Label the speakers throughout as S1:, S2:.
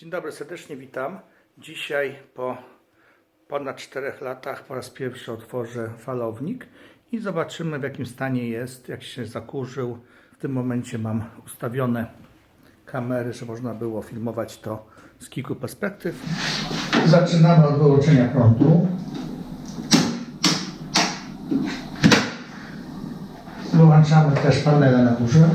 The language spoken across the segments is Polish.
S1: Dzień dobry, serdecznie witam. Dzisiaj po ponad 4 latach po raz pierwszy otworzę falownik i zobaczymy w jakim stanie jest, jak się zakurzył. W tym momencie mam ustawione kamery, że można było filmować to z kilku perspektyw. Zaczynamy od wyłączenia prądu. Wyłączamy też panele na górze.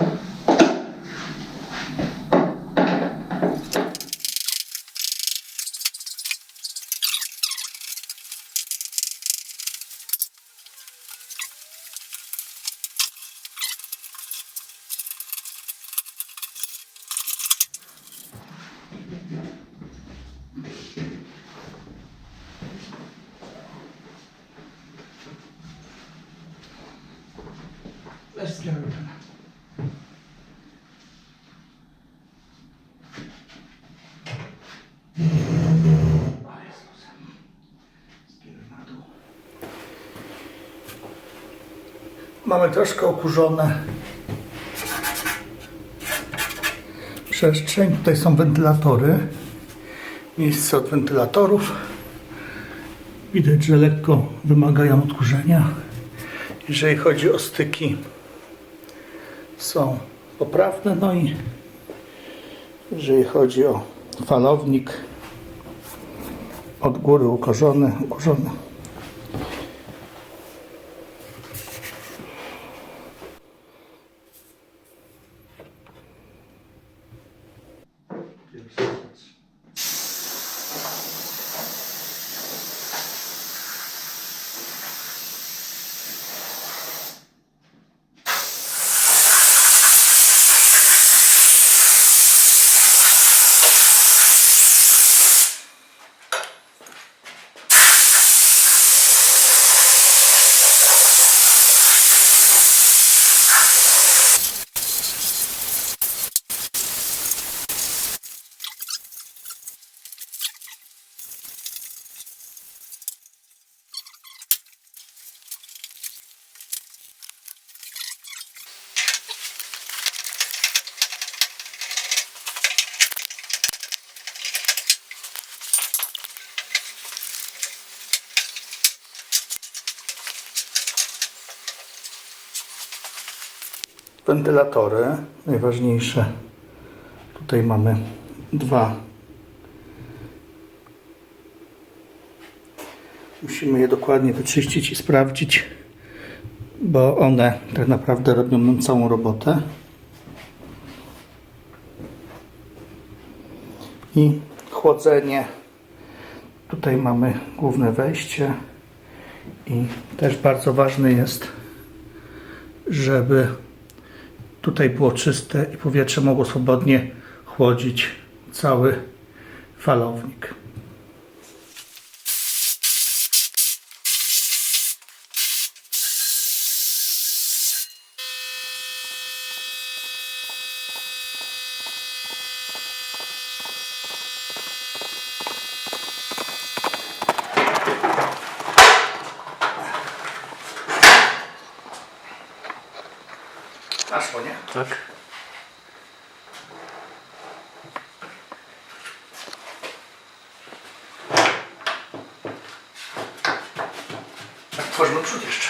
S1: Dół. Mamy troszkę okurzone przestrzeń. Tutaj są wentylatory. Miejsce od wentylatorów. Widać, że lekko wymagają odkurzenia. Jeżeli chodzi o styki, są poprawne. No i jeżeli chodzi o falownik, od góry ukorzony, ukurzony. Wentylatory, najważniejsze. Tutaj mamy dwa. Musimy je dokładnie wyczyścić i sprawdzić, bo one tak naprawdę robią nam całą robotę. I chłodzenie. Tutaj mamy główne wejście i też bardzo ważne jest, żeby tutaj było czyste i powietrze mogło swobodnie chłodzić cały falownik. Naszło, nie?
S2: Tak.
S1: Tak, tworzymy przód jeszcze.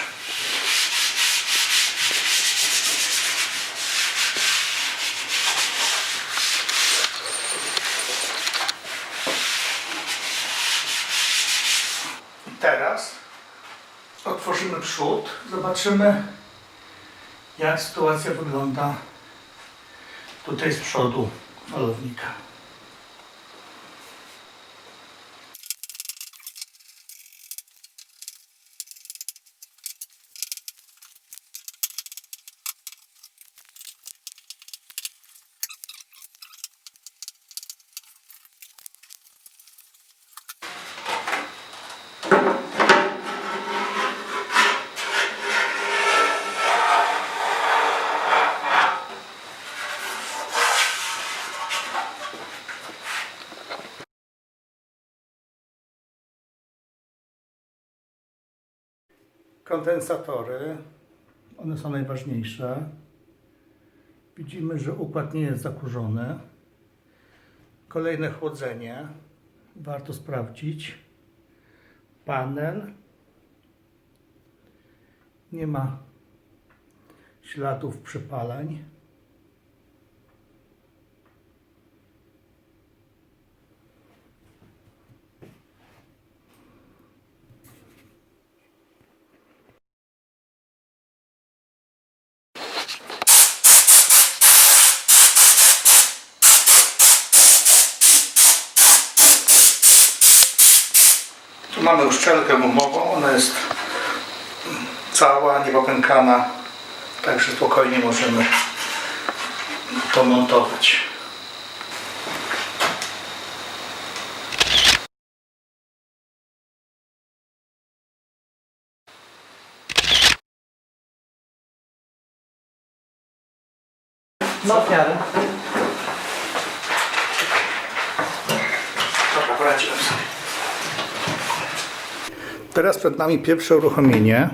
S1: I teraz otworzymy przód, zobaczymy jak sytuacja wygląda tutaj z przodu falownika. Kondensatory, one są najważniejsze. Widzimy, że układ nie jest zakurzony. Kolejne chłodzenie. Warto sprawdzić. Panel. Nie ma śladów przepalań. Mamy uszczelkę gumową, ona jest cała, niepopękana, także spokojnie możemy to montować.
S2: No w miarę.
S1: Dobra, poradziłem sobie. Teraz przed nami pierwsze uruchomienie.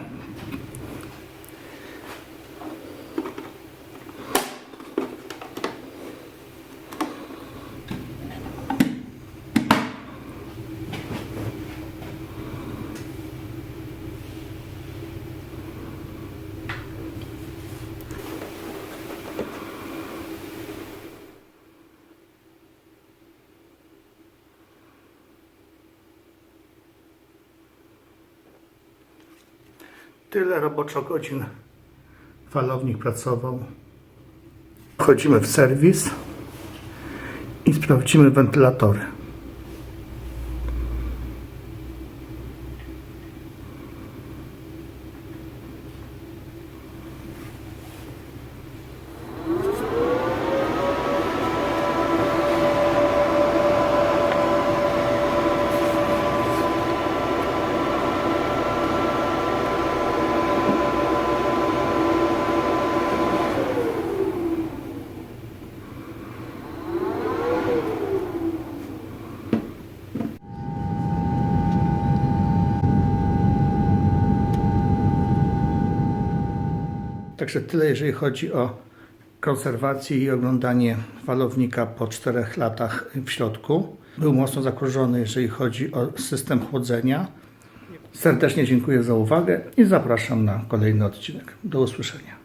S1: Tyle roboczo godzin falownik pracował. Wchodzimy w serwis i sprawdzimy wentylatory. Także tyle, jeżeli chodzi o konserwację i oglądanie falownika po czterech latach w środku. Był mocno zakurzony, jeżeli chodzi o system chłodzenia. Serdecznie dziękuję za uwagę i zapraszam na kolejny odcinek. Do usłyszenia.